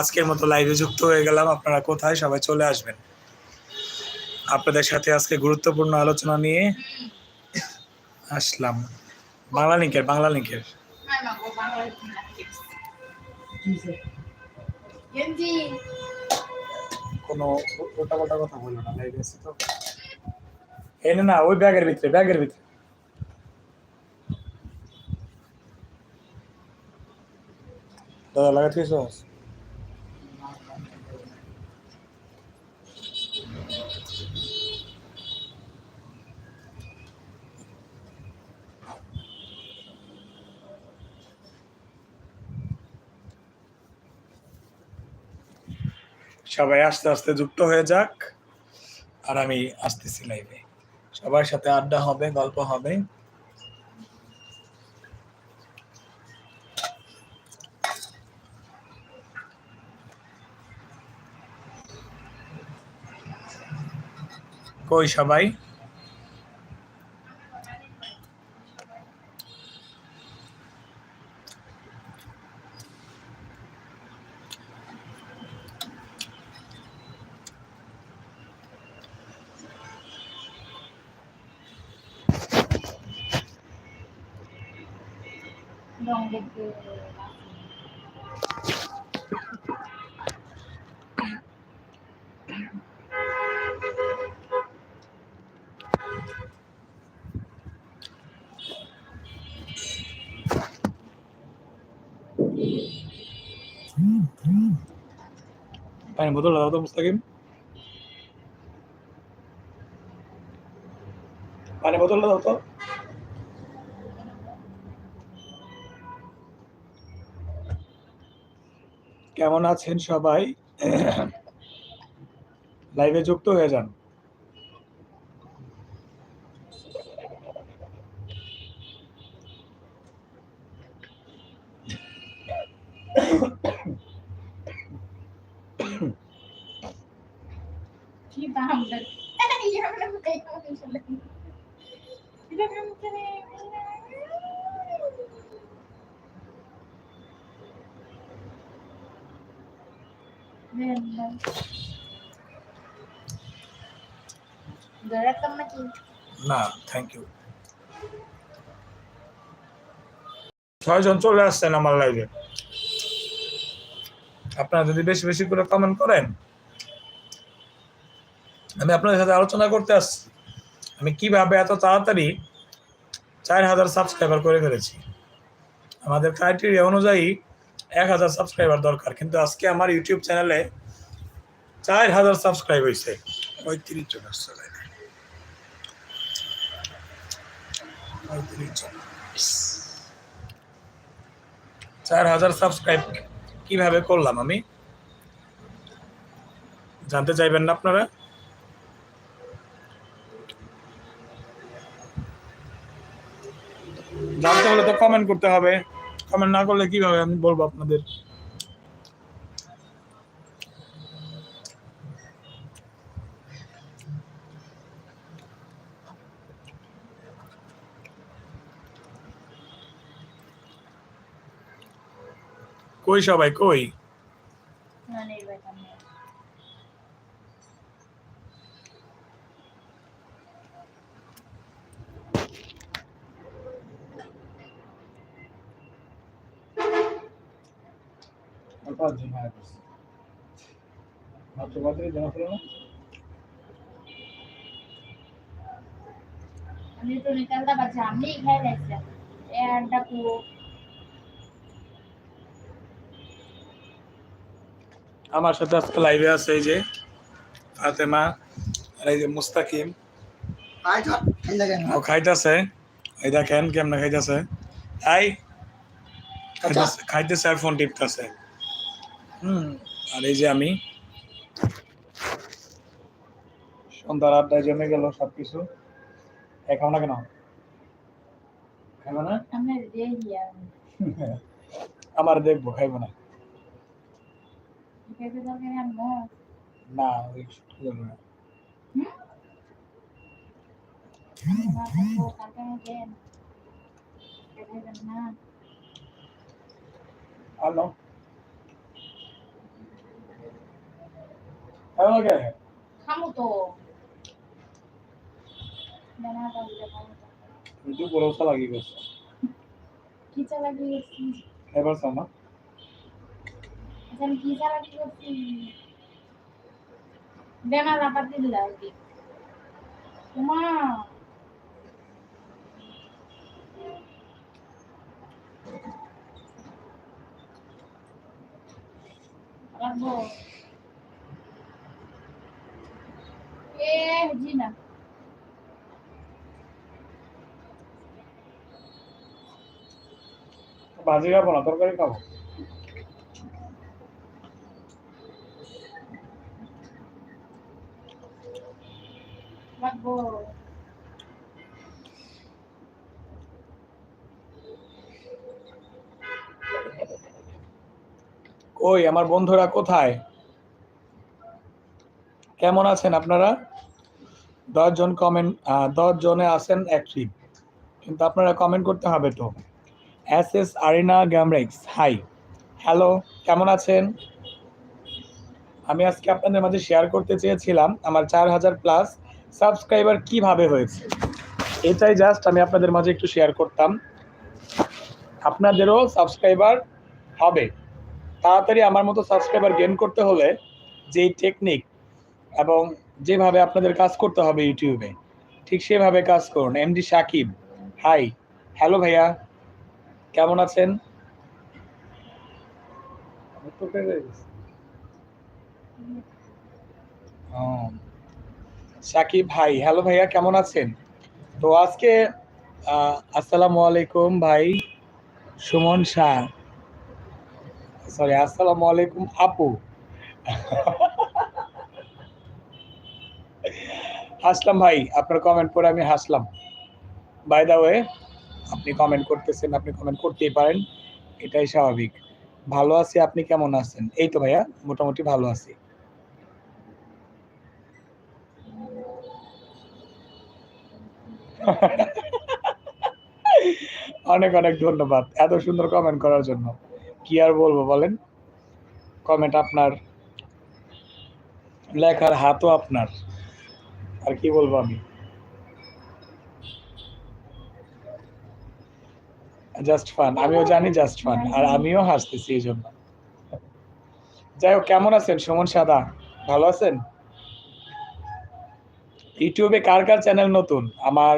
আজকের মতো লাইভে যুক্ত হয়ে গেলাম। আপনারা কোথায়? সবাই চলে আসবেন। আপনাদের সাথে আজকে গুরুত্বপূর্ণ আলোচনা নিয়ে আসলাম। বাংলা লিঙ্কের বাংলা লিঙ্কের? কোনো উল্টাপাল্টা কথা এনে না ওই ব্যাগের ভিতরে ব্যাগের ভিতরে। দাদা, লাগাতে সবাই আস্তে আস্তে যুক্ত হয়ে যাক। আর আমি আসতেছি লাইভে সবার সাথে আড্ডা হবে, গল্প হবে। কই সবাই? Dòng đẹp từ পানি বোতল দাও তো মুস্তাকিম পানি বোতল দাও কেমন আছেন সবাই? লাইভে যুক্ত হয়ে যান। না থ্যাংক ইউ ছয়জন চলে আসছেন আমার লাইভে আপনারা যদি বেশি বেশি করে কমেন্ট করেন আমি আপনাদের সাথে আলোচনা করতে আসছি। আমি কীভাবে এত তাড়াতাড়ি চার হাজার সাবস্ক্রাইবার করে ফেলেছি? আমাদের ক্রাইটেরিয়া অনুযায়ী এক হাজার সাবস্ক্রাইবার দরকার কিন্তু আজকে আমার ইউটিউব চ্যানেলে চার হাজার সাবস্ক্রাইব হয়েছে পঁয়ত্রিশ জন আসছে চার হাজার সাবস্ক্রাইব কীভাবে করলাম আমি? জানতে চাইবেন না আপনারা? জানতে হলে তো কমেন্ট করতে হবে। কমেন্ট না করলে কীভাবে আমি বলব আপনাদের? কই সবাই কই Nanay ba kami? Ano ito ni Kalda ba jami kaya lesya? Eh anda ko আমার সাথে আজকে লাইভে আছে এই যে ফাতেমা আর এই যে মুস্তাকিম। ও খাইতেছে। এই দেখেন কেমনে খাইতেছে। তাই খাইতেছে- খাইতেছে আর ফোন টিপতেছে। হুম আর এই যে আমি। সন্ধ্যার আড্ডায় জমে গেল সবকিছু। এই খাও না কেন? খাইব না? আমার দেখব খাইব না। Ba daw ganyan mo? না ওই শুটকি না. আলো এমন কে খামো তো বেনা বাবুটা খামো তো তুমি তো বড় লাগিয়ে গেছো কি চালা কি করছি এবার সামা আচ্ছা আমি কি চালা কি করছি বেনা রাপার দিল আর কি মা রাখব এ জি না ভাজি খাব না তরকারি খাব রাখব ওই আমার বন্ধুরা কোথায়? কেমন আছেন আপনারা? দশ জন কমেন্ট দশ জনে আছেন অ্যাক্টিভ কিন্তু আপনারা কমেন্ট করতে হবে তো। S S Arina গ্যামরেক্স hi hello কেমন আছেন? আমি আজকে আপনাদের মাঝে শেয়ার করতে চেয়েছিলাম, আমার চার হাজার প্লাস সাবস্ক্রাইবার কীভাবে হয়েছে? এটাই জাস্ট আমি আপনাদের মাঝে একটু শেয়ার করতাম। আপনাদেরও সাবস্ক্রাইবার হবে। তাড়াতাড়ি আমার মতো সাবস্ক্রাইবার গেইন করতে হলে যেই টেকনিক এবং যেভাবে আপনাদের কাজ করতে হবে ইউটিউবে ঠিক সেভাবে কাজ করুন। এমডি সাকিব হাই হ্যালো ভাইয়া কেমন আছেন? ও, সাকিব ভাই, হ্যালো ভাইয়া, কেমন আছেন? তো আজকে আসসালামু আলাইকুম ভাই, সুমন শাহ। সরি আসসালামু আলাইকুম আপু। হাসলাম ভাই, আপনার কমেন্ট পড়ে আমি হাসলাম। বাই দা ওয়ে আপনি কমেন্ট করতেছেন, আপনি কমেন্ট করতেই পারেন, এটাই স্বাভাবিক। ভালো আছি, আপনি কেমন আছেন? এই তো ভাইয়া, মোটামুটি ভালো আছি। অনেক অনেক ধন্যবাদ। এত সুন্দর কমেন্ট করার জন্য। কি আর বলব বলেন? কমেন্ট আপনার, লেখার হাতও আপনার। আর কি বলব আমি? জাস্ট ফান আমিও জানি জাস্ট ফান আর আমিও হাসতেছি এই জন্য যাই হোক, কেমন আছেন? সুমন সাদা, ভালো আছেন? ইউটিউবে কার কার চ্যানেল নতুন? আমার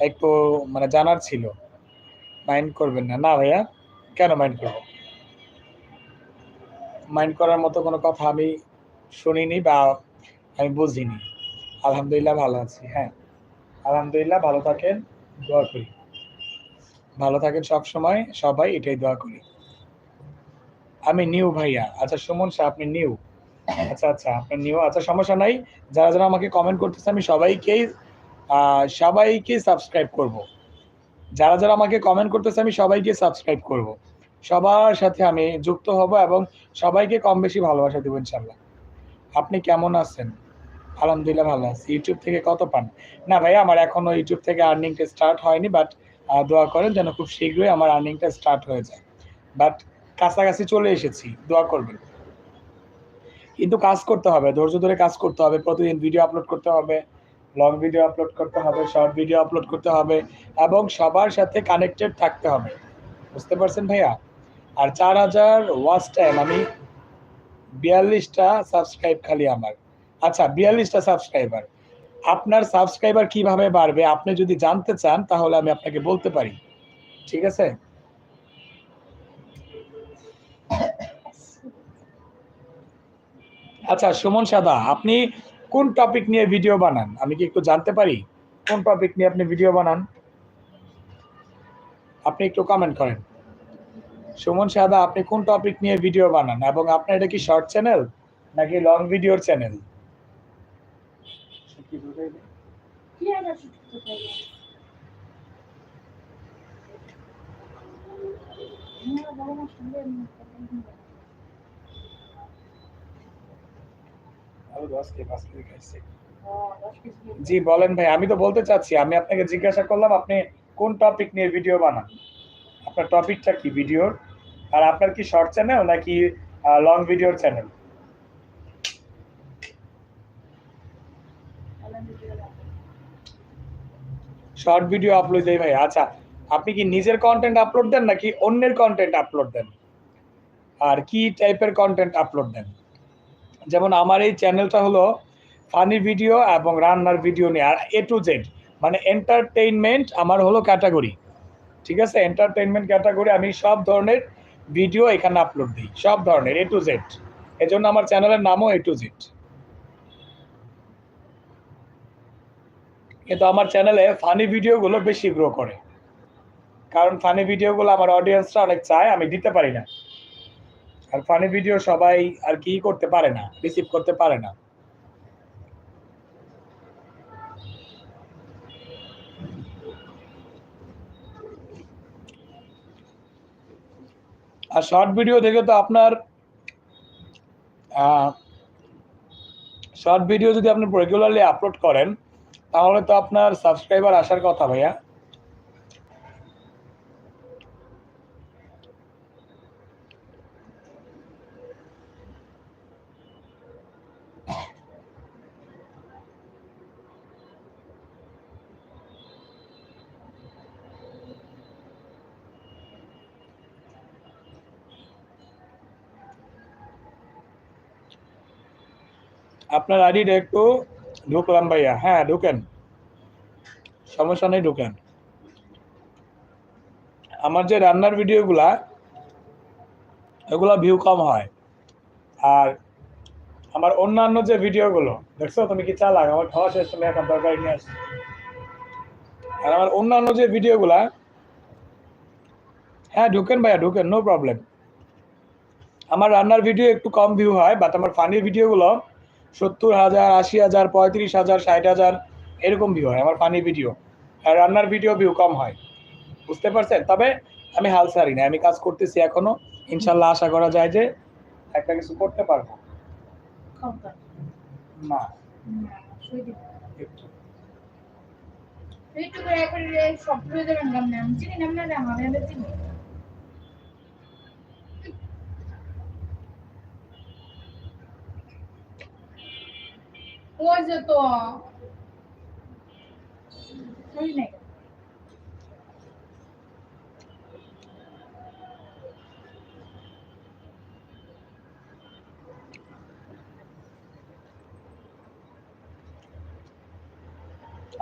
একটু মানে জানার ছিল। মাইন্ড করবেন না। না ভাইয়া, কেন মাইন্ড করব? মাইন্ড করার মতো কোনো কথা আমি শুনিনি বা আমি বুঝিনি। আলহামদুলিল্লাহ ভালো আছি হ্যাঁ। আলহামদুলিল্লাহ ভালো থাকেন, দোয়া করি। ভালো থাকেন সব সময় সবাই এটাই দোয়া করি। আমি নিউ ভাইয়া। আচ্ছা সুমন শাহ আপনি নিউ আচ্ছা আচ্ছা আপনি নিউ আচ্ছা সমস্যা নাই। যারা যারা আমাকে কমেন্ট করতেছে, আমি সবাইকেই সবাইকে সাবস্ক্রাইব করব। যারা যারা আমাকে কমেন্ট করতেছে, আমি সবাইকে সাবস্ক্রাইব করব। সবার সাথে আমি যুক্ত হব এবং সবাইকে কম বেশি ভালোবাসা দেবো ইনশাল্লাহ আপনি কেমন আছেন? আলহামদুলিল্লাহ ভালো আছি। ইউটিউব থেকে কত পান? না ভাই আমার এখনও ইউটিউব থেকে আর্নিংটা স্টার্ট হয়নি বাট দোয়া করেন যেন খুব শীঘ্রই আমার আর্নিংটা স্টার্ট হয়ে যায়। বাট কাছাকাছি চলে এসেছি, দোয়া করবেন। কিন্তু কাজ করতে হবে, ধৈর্য ধরে কাজ করতে হবে, প্রতিদিন ভিডিও আপলোড করতে হবে। লং ভিডিও আপলোড করতে হবে শর্ট ভিডিও আপলোড করতে হবে এবং সবার সাথে কানেক্টেড থাকতে হবে। বুঝতে পারছেন ভাইয়া? আর চার হাজার ওয়াচ টাইম আমি বিয়াল্লিশটা সাবস্ক্রাইব খালি আমার। আচ্ছা বিয়াল্লিশটা সাবস্ক্রাইবার আপনার সাবস্ক্রাইবার কীভাবে বাড়বে, আপনি যদি জানতে চান, তাহলে আমি আপনাকে বলতে পারি। ঠিক আছে? আচ্ছা সুমন সাদা, আপনি কোন টপিক নিয়ে ভিডিও বানান? আমি কি একটু জানতে পারি? কোন টপিক নিয়ে আপনি ভিডিও বানান? আপনি একটু কমেন্ট করেন। সুমন সাদা, আপনি কোন টপিক নিয়ে ভিডিও বানান? এবং আপনার এটা কি শর্ট চ্যানেল নাকি লং ভিডিওর চ্যানেল জি বলেন ভাই আমি তো বলতে চাচ্ছি আমি আপনাকে জিজ্ঞাসা করলাম আপনি কোন টপিক নিয়ে ভিডিও বানান? আপনার টপিকটা কি ভিডিওর আর আপনার কি শর্ট চ্যানেল নাকি লং ভিডিওর চ্যানেল শর্ট ভিডিও আপলোড দেয় ভাই আচ্ছা আপনি কি নিজের কন্টেন্ট আপলোড দেন নাকি অন্যের কন্টেন্ট আপলোড দেন? আর কি টাইপের কন্টেন্ট আপলোড দেন? যেমন আমার এই চ্যানেলটা হলো ফানি ভিডিও এবং রান্নার ভিডিও নিয়ে, আর এ টু জেড মানে এন্টারটেইনমেন্ট আমার হলো ক্যাটাগরি ঠিক আছে? এন্টারটেইনমেন্ট ক্যাটাগরি আমি সব ধরনের ভিডিও এখানে আপলোড দিই, সব ধরনের এ টু জেড এজন্য আমার চ্যানেলের নামও এ টু জেড কিন্তু আমার চ্যানেলে ফানি ভিডিওগুলো বেশি গ্রো করে, কারণ ফানি ভিডিওগুলো আমার অডিয়েন্সরা অনেক চায়, আমি দিতে পারি না। আর ফানি ভিডিও সবাই আর কি করতে পারে না রিসিভ করতে পারে না। আর শর্ট ভিডিও দেখে তো আপনার শর্ট ভিডিও যদি আপনি রেগুলারলি আপলোড করেন, তাহলে তো আপনার সাবস্ক্রাইবার আসার কথা ভাইয়া। আপনার আইডিটা একটু ঢুকলাম ভাইয়া। হ্যাঁ ঢুকেন। সমস্যা নেই, ঢুকেন। আমার যে রান্নার ভিডিওগুলা, এগুলা ভিউ কম হয়। আর আমার অন্যান্য যে ভিডিওগুলো, দেখছ, তুমি কি চালাক? আমার খাওয়া শেষ, তুমি এখন তরকারি নিয়ে আসছো। আর আমার অন্যান্য যে ভিডিওগুলা হ্যাঁ ঢুকেন ভাইয়া, ঢুকেন নো প্রবলেম আমার রান্নার ভিডিও একটু কম ভিউ হয় বাট আমার ফানির ভিডিওগুলো সত্তর হাজার আশি হাজার পঁয়ত্রিশ হাজার ষাট হাজার এরকম ভিউ হয় আমার ফানি ভিডিও আর রান্নার ভিডিও ভিউ কম হয়। বুঝতে পারছেন? তবে আমি হাল ছাড়ি না আমি কাজ করতেছি এখনও। ইনশাল্লাহ আশা করা যায় যে একটা কিছু করতে পারব। না। সব নাম চিনি নাম নাম আমি চিনি।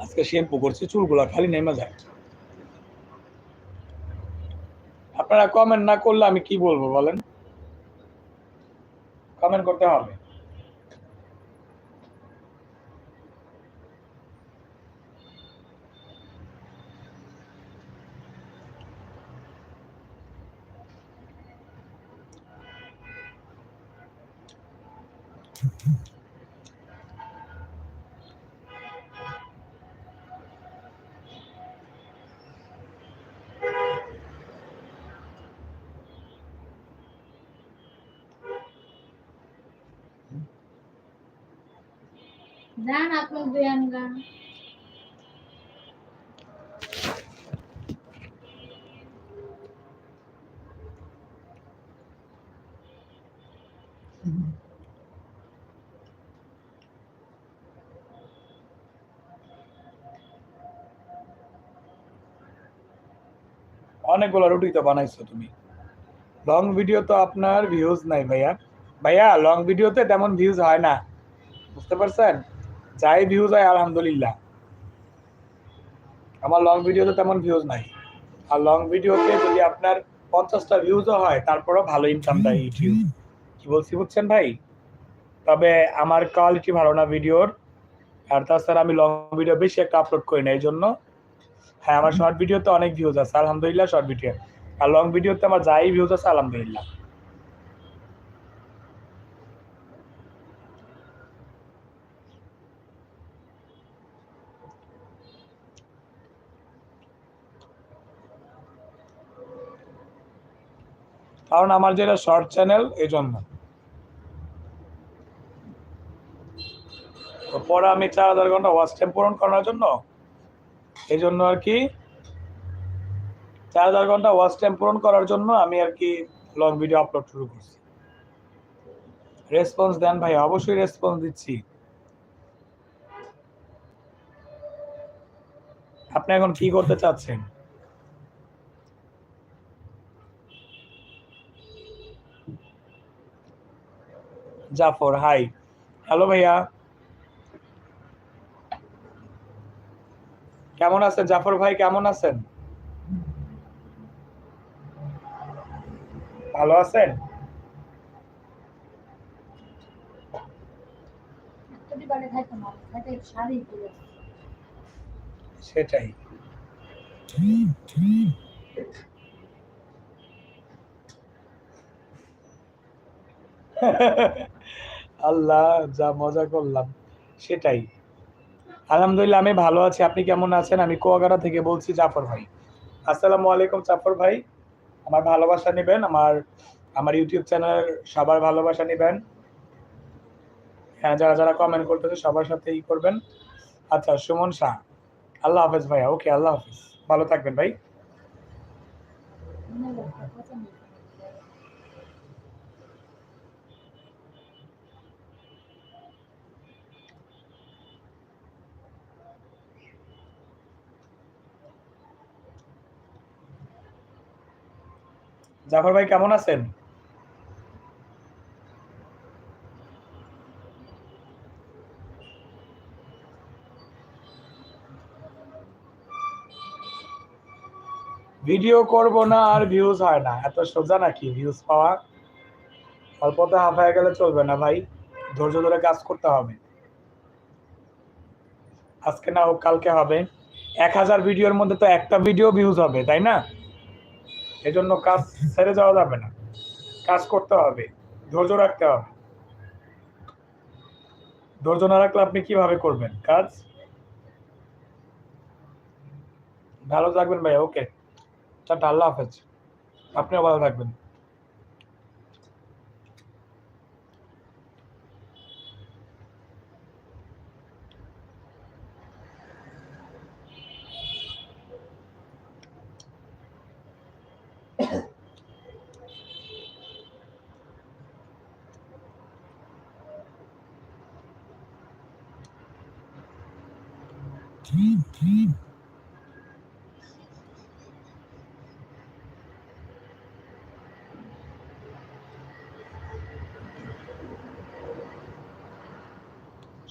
আজকে শ্যাম্পু করছি, চুলগুলা খালি নেমে যায়। আপনারা কমেন্ট না করলে আমি কি বলব বলেন? কমেন্ট করতে হবে। যান আপনার দুয়ান গান অনেকগুলো রুটি তো বানাইছো তুমি। লং ভিডিও তো আপনার ভিউজ নাই ভাইয়া। ভাইয়া লং ভিডিওতে তেমন ভিউজ হয় না। বুঝতে পারছেন? যাই ভিউজ হয়, আলহামদুলিল্লাহ। আমার লং ভিডিওতে তেমন ভিউজ নাই। আর লং ভিডিওতে যদি আপনার পঞ্চাশটা ভিউজও হয়, তারপরেও ভালো ইনকাম দেয় ইউটিউব কি বলছি বুঝছেন ভাই? তবে আমার কোয়ালিটি ভালো না ভিডিওর আর তাছাড়া আমি লং ভিডিও বেশি একটা আপলোড করি না এই জন্য হ্যাঁ আমার শর্ট ভিডিওতে অনেক ভিউজ আছে, আলহামদুলিল্লাহ শর্ট ভিডিও আর লং ভিডিওতে আমার যাই ভিউজ আছে, আলহামদুলিল্লাহ। কারণ আমার যেটা শর্ট চ্যানেল এই জন্য তো পরে আমি চার হাজার ঘণ্টা ওয়াচ টাইম পূরণ করার জন্য এই জন্য আর কি চার হাজার ঘণ্টা ওয়াচ টাইম পূরণ করার জন্য আমি আর কি লং ভিডিও আপলোড শুরু করছি। রেসপন্স দেন ভাই অবশ্যই রেসপন্স দিচ্ছি। আপনি এখন কি করতে চাচ্ছেন? জাফর হাই হ্যালো ভাইয়া। কেমন আছেন? জাফর ভাই কেমন আছেন? ভালো আছেন? খাইতো না খাইতে শাড়ি পরে সেটাই আল্লাহ যা মজা করলাম, সেটাই। আলহামদুলিল্লাহ, আমি ভালো আছি। আপনি কেমন আছেন? আমি কুয়াগাড়া থেকে বলছি জাফর ভাই। আসসালামু আলাইকুম, জাফর ভাই। আমার ভালোবাসা নেবেন, আমার আমার ইউটিউব চ্যানেল সবার ভালোবাসা নেবেন। হ্যাঁ যারা যারা কমেন্ট করতেছে, সবার সাথে ই করবেন। আচ্ছা সুমন শাহ। আল্লাহ হাফেজ ভাইয়া। ওকে, আল্লাহ হাফেজ। ভালো থাকবেন ভাই। জাফর ভাই কেমন আছেন? ভিডিও করব না, আর ভিউজ হয় না। এত সোজা নাকি ভিউজ পাওয়া? অল্পতে হাফ হয়ে গেলে চলবে না ভাই। ধৈর্য ধরে কাজ করতে হবে। আজকে না হোক, কালকে হবে। এক হাজার ভিডিওর মধ্যে তো একটা ভিডিও ভিউজ হবে, তাই না? এজন্য কাজ ছেড়ে যাওয়া যাবে না। কাজ করতে হবে, ধৈর্য রাখতে হবে। ধৈর্য না রাখলে আপনি কীভাবে করবেন? কাজ? ভালো থাকবেন ভাই, ওকে। টাটা আল্লাহ হাফেজ। আপনিও ভালো থাকবেন।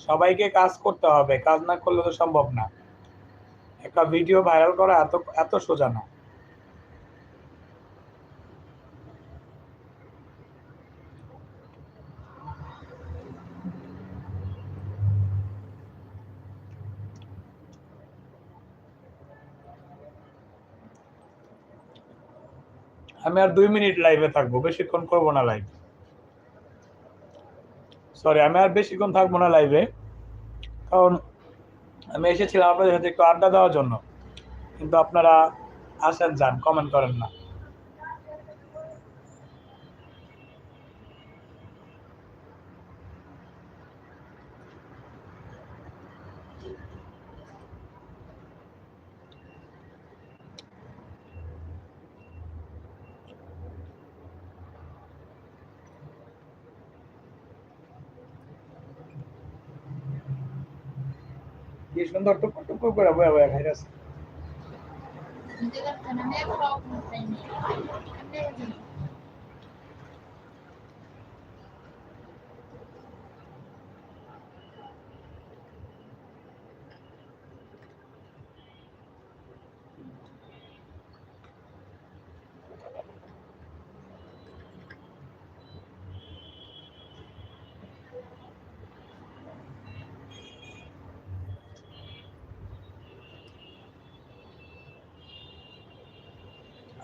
সবাইকে কাজ করতে হবে, কাজ না করলে তো সম্ভব না। একটা ভিডিও ভাইরাল করা এত এত সোজা না। আমি আর দুই মিনিট লাইভে থাকব, বেশিক্ষণ করব না লাইভ সরি আমি আর বেশিক্ষণ থাকব না লাইভে কারণ আমি এসেছিলাম আপনাদের সাথে একটু আড্ডা দেওয়ার জন্য। কিন্তু আপনারা আসেন, যান কমেন্ট করেন না। কি সুন্দর তো টুক করে বয়া বয়া খাই নিজে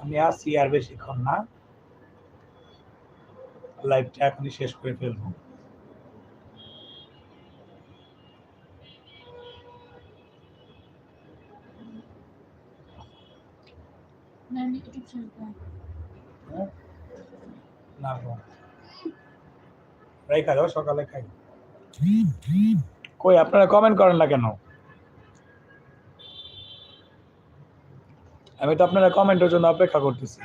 আমি আসছি আর বেশিক্ষণ না। লাইভটা এখনই শেষ করে ফেলব। না হ্যাঁ? রেখা দাও সকালে খাই। কই আপনারা কমেন্ট করেন না কেন? আমি তো আপনারা কমেন্টের জন্য অপেক্ষা করতেছি।